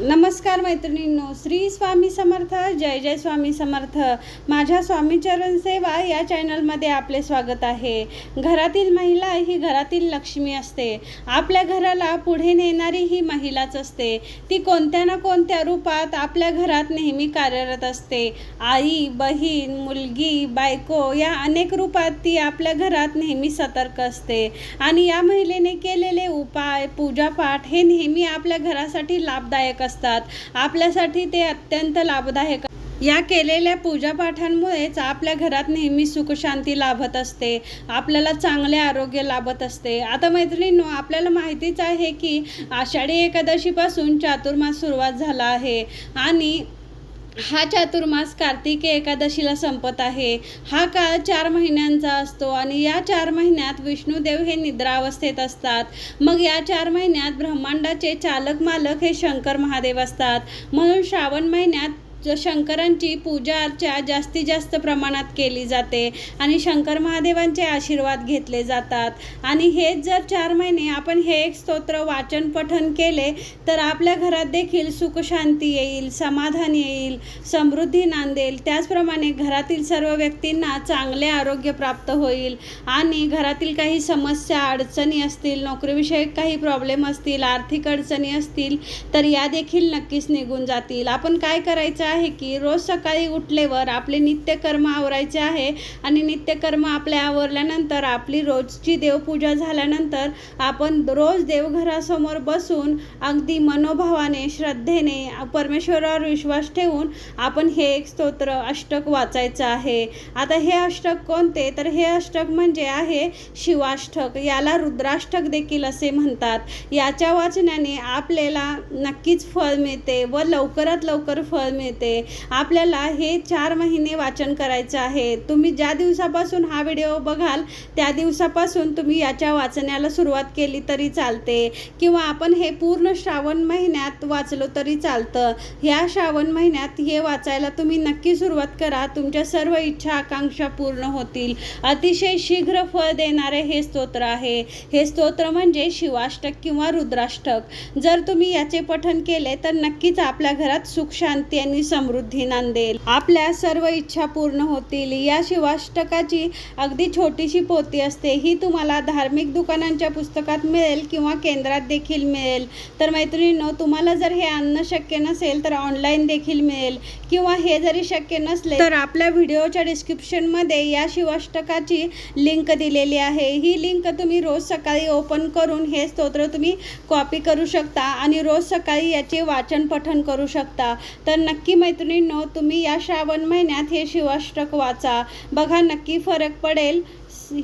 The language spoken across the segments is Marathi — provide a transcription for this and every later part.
नमस्कार मैत्रिणींनो श्री स्वामी समर्थ जय जय स्वामी समर्थ. माझ्या स्वामीचरण सेवा या चॅनलमध्ये आपले स्वागत आहे. घरातील महिला ही घरातील लक्ष्मी असते. आपल्या घराला पुढे नेणारी ही महिलाच असते. ती कोणत्या ना कोणत्या रूपात आपल्या घरात नेहमी कार्यरत असते. आई बहीण मुलगी बायको या अनेक रूपात ती आपल्या घरात नेहमी सतर्क असते. आणि या महिलेने केलेले उपाय पूजापाठ हे नेहमी आपल्या घरासाठी लाभदायक असतात. आपल्यासाठी ते अत्यंत लाभदायक या केलेल्या पूजापाठांमुळेच आपल्या घरात नेहमी सुखशांती लाभत असते. आपल्याला चांगले आरोग्य लाभत असते. आता मैत्रिणींनो आपल्याला माहितीच आहे की आषाढी एकादशीपासून चातुर्मास सुरुवात झाला आहे. आणि हा चातुर्मास कार्तिकी एकादशीला संपत आहे. हा काळ चार महिन्यांचा असतो आणि या चार महिन्यात विष्णुदेव हे निद्रावस्थेत असतात. मग या चार महिन्यात ब्रह्मांडाचे चालक मालक हे शंकर महादेव असतात. म्हणून श्रावण महिन्यात शंकरांची पूजा अर्चा जास्तीत जास्त प्रमाणात केली जाते आणि शंकर महादेवांचे आशीर्वाद घेतले जातात. आणि हेच जर चार महिने आपण हे एक स्तोत्र वाचन पठन केले तर आपल्या घरात देखील सुखशांती येईल समाधान येईल समृद्धी नांदेल. त्याचप्रमाणे घरातील सर्व व्यक्तींना चांगले आरोग्य प्राप्त होईल. आणि घरातील काही समस्या अडचणी असतील नोकरीविषयक काही प्रॉब्लेम असतील आर्थिक अडचणी असतील तर या देखील नक्कीच निघून जातील. आपण काय करायचं आहे? आहे की रोज सकाळी उठल्यावर आपले नित्यकर्म आवरायचे आहे आणि नित्यकर्म आपल्या आवरल्यानंतर आपली रोजची देवपूजा झाल्यानंतर आपण रोज देवघरासमोर बसून अगदी मनोभावाने श्रद्धेने परमेश्वरावर विश्वास ठेवून आपण हे एक स्तोत्र अष्टक वाचायचं आहे. आता हे अष्टक कोणते? तर हे अष्टक म्हणजे आहे शिवाष्टक. याला रुद्राष्टक देखील असे म्हणतात. याच्या वाचनाने आपल्याला नक्कीच फळ मिळते व लवकरात लवकर फळ मिळते. आपल्याला हे चार महिने वाचन करायचं आहे. तुम्ही ज्या दिवसापासून हा व्हिडिओ बघाल त्या दिवसापासून तुम्ही याच्या वाचण्याला सुरुवात केली तरी चालते. किंवा आपण हे पूर्ण श्रावण महिन्यात वाचलो तरी चालतं. ह्या श्रावण महिन्यात हे वाचायला तुम्ही नक्की सुरुवात करा. तुमच्या सर्व इच्छा आकांक्षा पूर्ण होतील. अतिशय शीघ्र फळ देणारे हे स्तोत्र आहे. हे स्तोत्र म्हणजे शिवाष्टक किंवा रुद्राष्टक. जर तुम्ही याचे पठन केले तर नक्कीच आपल्या घरात सुख शांती आणि समृद्धी नांदेल. आपल्या सर्व इच्छा पूर्ण होतील. या शिवाष्टकाची अगदी छोटीशी पोती असते. ही तुम्हाला धार्मिक दुकानांच्या पुस्तकात मिळेल किंवा केंद्रात देखील मिळेल. तर मैत्रिणींनो तुम्हाला जर हे आणणं शक्य नसेल तर ऑनलाईन देखील मिळेल. किंवा हे जरी शक्य नसले तर आपल्या व्हिडिओच्या डिस्क्रिप्शनमध्ये या शिवाष्टकाची लिंक दिलेली आहे. ही लिंक तुम्ही रोज सकाळी ओपन करून हे स्तोत्र तुम्ही कॉपी करू शकता आणि रोज सकाळी याचे वाचन पठन करू शकता. तर नक्की मैत्रिणींनो तुम्ही या श्रावण महिन्यात हे शिवाष्टक वाचा. बघा नक्की फरक पडेल.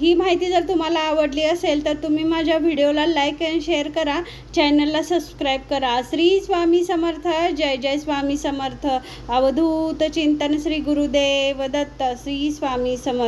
ही माहिती जर तुम्हाला आवडली असेल तर तुम्ही माझ्या व्हिडिओला लाईक अँड शेअर करा. चॅनलला सबस्क्राईब करा. श्री स्वामी समर्थ. जय जय स्वामी समर्थ. अवधूत चिंतन श्री गुरुदेव दत्त. श्री स्वामी समर्थ.